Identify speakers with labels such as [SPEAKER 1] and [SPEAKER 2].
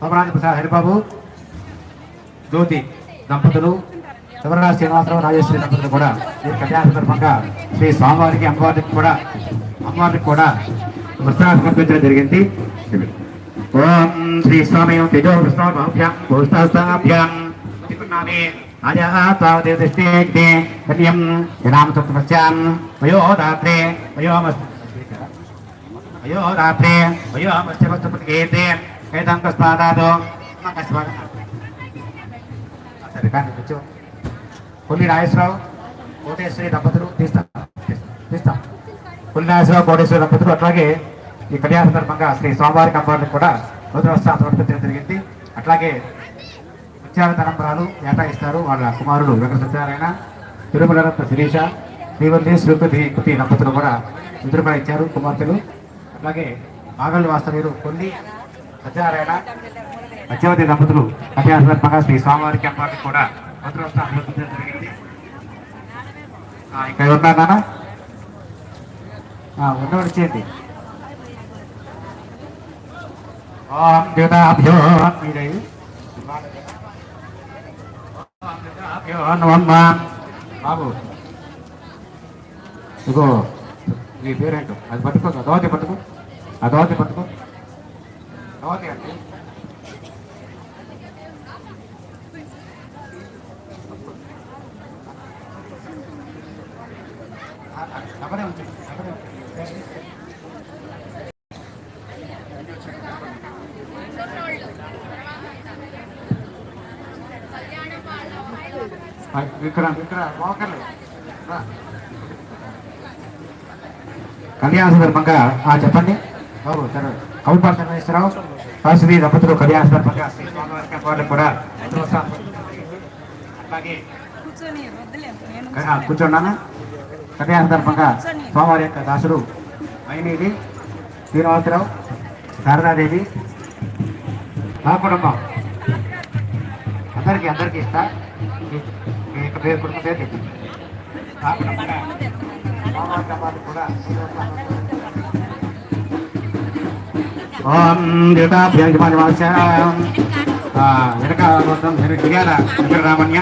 [SPEAKER 1] సోమరాజు ప్రసాద్ హరిబాబు జ్యోతి దంపతులు శివరాజ శ్రీనివాసరావు రాజేశ్వరి దంపతులు కూడా ఈ కళ్యాణ సందర్భంగా శ్రీ స్వామివారికి అమ్మవారికి కూడా అమ్మవారికి కూడా వస్త్రాలు పంపించడం జరిగింది. ఓం శ్రీ స్వామి తేజో కృష్ణాభ్యాం భూస్తాభ్యాం నామే ఆజాతావదేవదృష్టే కన్యం జనామ వయోదాత్రే వయోమస్ వయోదాత్రే వయోమస్యమస్తపతికేతే ఏదం కస్మాదాదో కస్మాద సరే కానీ కూర్చో కొల్లి రాజేశ్వరరావు కోటేశ్వరి దంపతులు తీస్తాం తీస్తాం కొల్లి రాజేశ్వరరావు కోటేశ్వరి దంపతులు అట్లాగే ఈ కళ్యాణ సందర్భంగా శ్రీ స్వామివారి అమ్మవారికి కూడా నూతనవస్త్రాలు సమర్పించడం జరిగింది అట్లాగే ముత్యాల తలంబరాలు ఏటా వాళ్ళ కుమారుడు వెంకట సత్యనారాయణ తిరుమల రత్న శిరీష శ్రీవల్లి శ్రీపతి కుతి దంపతులు కూడా ఇద్దరు ఇచ్చారు కుమార్తెలు అలాగే మాగళ్ళు వాస్తవ్యులు కొన్ని సత్యనారాయణ సత్యవతి దంపతులు కళ్యాణ సందర్భంగా శ్రీ స్వామివారి అమ్మవారికి కూడా నూతనవస్త్రాలు సమర్పించడం జరిగింది. ఆ, ఇంకా నాన్న? ఉన్నవాడు చేయండి ఓం దేవతాభ్యో మీరై బాబు. ఇగో నీ పేరేంటో? అది పట్టుకో అదోతి పట్టుకో. అదోతి పట్టుకో. దోతి అంటే నమ్మనే ఉంటుంది నమ్మనే ఉంటుంది మోకర్లు కళ్యాణ సందర్భంగా చెప్పండి. కౌల్పాల్ చంద్రేశ్వరరావు సరస్వతి దంపతులు కళ్యాణ సందర్భంగా శ్రీ స్వామివారికి అమ్మవారికి కూడా. అలాగే కూర్చోండానా? కళ్యాణ సందర్భంగా స్వామివారి యొక్క దాసుడు మైనీది శ్రీనివాసరావు శారదాదేవి మా కుటుంబం. అందరికీ అందరికీ ఇస్తా. మీ- యొక్క పేరు కుటుంబ పేరు కుటుంబంగా అమ్మవారికి కూడా. ఓం దేవతాభ్యంజమాజమాచ వెనక మొత్తం దిగాల వెంకటరామణ్య